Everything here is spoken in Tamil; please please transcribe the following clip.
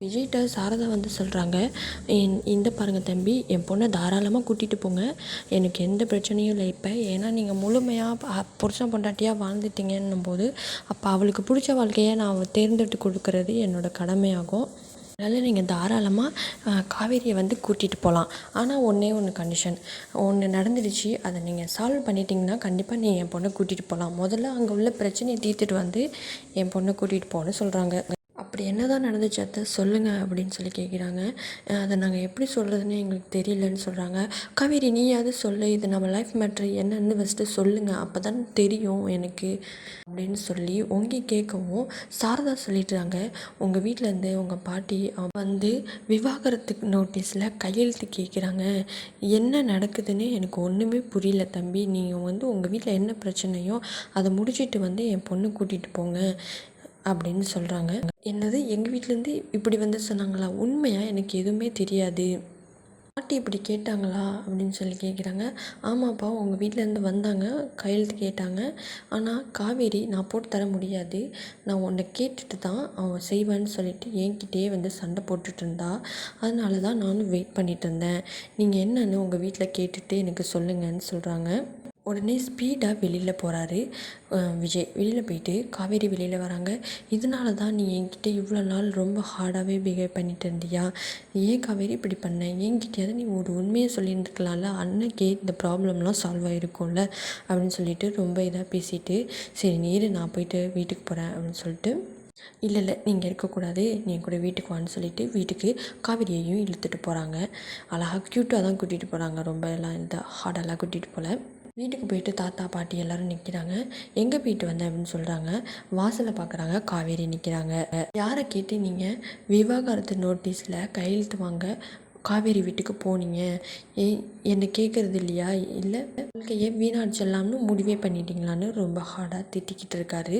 விஜய்கிட்ட சாரதா வந்து சொல்கிறாங்க இந்த பாருங்க தம்பி என் பொண்ணை தாராளமாக கூட்டிகிட்டு போங்க. எனக்கு எந்த பிரச்சனையும் இல்லை இப்போ. ஏன்னா நீங்கள் முழுமையாக புருஷன் பொண்டாட்டியாக வாழ்ந்துட்டீங்கன்னும் போது அப்போ அவளுக்கு பிடிச்ச வாழ்க்கையை நான் தேர்ந்தெடுத்து கொடுக்கறது என்னோடய கடமையாகும். அதனால் நீங்கள் தாராளமாக காவேரியை வந்து கூட்டிகிட்டு போகலாம் ஆனால் ஒன்றே ஒன்று கண்டிஷன் ஒன்று நடந்துடுச்சு அதை நீங்கள் சால்வ் பண்ணிட்டீங்கன்னா கண்டிப்பாக நீங்கள் என் பொண்ணை கூட்டிகிட்டு போகலாம் முதல்ல அங்கே உள்ள பிரச்சனையை தீர்த்துட்டு வந்து என் பொண்ணை கூட்டிகிட்டு போகணும்னு சொல்கிறாங்க அப்படி என்ன தான் நடந்துச்சு அத்தை? சொல்லுங்கள் அப்படின்னு சொல்லி கேட்குறாங்க அதை நாங்கள் எப்படி சொல்கிறதுன்னு எங்களுக்கு தெரியலன்னு சொல்கிறாங்க காவேரி நீயாவது சொல்லு. இது நம்ம லைஃப் மேட்ரு என்னன்னு ஃபஸ்ட்டு சொல்லுங்கள் அப்போ தான் தெரியும் எனக்கு அப்படின்னு சொல்லி ஓங்கி கேட்கவும் சாரதா சொல்லிடுறாங்க. உங்கள் வீட்டிலேருந்து உங்கள் பாட்டி வந்து விவாகரத்துக்கு நோட்டீஸில் கையெழுத்து கேட்குறாங்க என்ன நடக்குதுன்னு எனக்கு ஒன்றுமே புரியல தம்பி. நீங்கள் வந்து உங்கள் வீட்டில் என்ன பிரச்சனையோ அதை முடிச்சிட்டு வந்து என் பொண்ணு கூட்டிகிட்டு போங்க. அப்படின்னு சொல்கிறாங்க என்னது? எங்கள் வீட்டிலேருந்து இப்படி வந்து சொன்னாங்களா? உண்மையாக எனக்கு எதுவுமே தெரியாது. பாட்டி இப்படி கேட்டாங்களா? அப்படின்னு சொல்லி கேட்குறாங்க ஆமாப்பா உங்கள் வீட்டிலேருந்து வந்தாங்க. கையெழுத்து கேட்டாங்க. ஆனால் காவேரி நான் போட்டு தர முடியாது. நான் உன்னை கேட்டுட்டு தான் அவன் செய்வேன்னு சொல்லிட்டு என்கிட்டயே வந்து சண்டை போட்டுட்டு இருந்தா. அதனால தான் நானும் வெயிட் பண்ணிட்டு இருந்தேன். நீங்கள் என்னன்னு உங்கள் வீட்டில் கேட்டுட்டு எனக்கு சொல்லுங்கன்னு சொல்கிறாங்க உடனே ஸ்பீடாக வெளியில் போகிறாரு விஜய். வெளியில் போயிட்டு காவேரி வெளியில் வராங்க. இதனால தான் நீ என்கிட்ட இவ்வளோ நாள் ரொம்ப ஹார்டாகவே பிஹேவ் பண்ணிட்டு இருந்தியா? ஏன் காவேரி இப்படி பண்ண? என்கிட்டயாவது நீ ஒரு உண்மையை சொல்லியிருந்துக்கலாம்ல அன்னைக்கே இந்த ப்ராப்ளம்லாம் சால்வ் ஆகிருக்கும்ல அப்படின்னு சொல்லிட்டு ரொம்ப இதாக பேசிட்டு சரி நீர் நான் போயிட்டு வீட்டுக்கு போகிறேன் அப்படின்னு சொல்லிட்டு இல்லை இல்லை நீங்கள் இருக்கக்கூடாது. நீ என் கூட வீட்டுக்கு வான்னு சொல்லிட்டு வீட்டுக்கு காவேரியையும் இழுத்துட்டு போகிறாங்க அழகாக க்யூட்டாக தான் கூட்டிகிட்டு போகிறாங்க ரொம்ப எல்லாம் இந்த ஹார்டெல்லாம் கூட்டிகிட்டு போகல வீட்டுக்கு போயிட்டு தாத்தா பாட்டி எல்லோரும் நிற்கிறாங்க எங்கே போயிட்டு வந்த? அப்படின்னு சொல்கிறாங்க வாசலில் பார்க்குறாங்க காவேரி நிற்கிறாங்க யாரை கேட்டு நீங்கள் விவாகரத்து நோட்டீஸில் கையெழுத்து வாங்க காவேரி வீட்டுக்கு போனீங்க? ஏ என்னை கேட்குறது இல்லையா? இல்லை வாழ்க்கையை வீணாடிச்சிடலாம்னு முடிவே பண்ணிட்டீங்களான்னு ரொம்ப ஹார்டாக திட்டிக்கிட்டு இருக்காரு.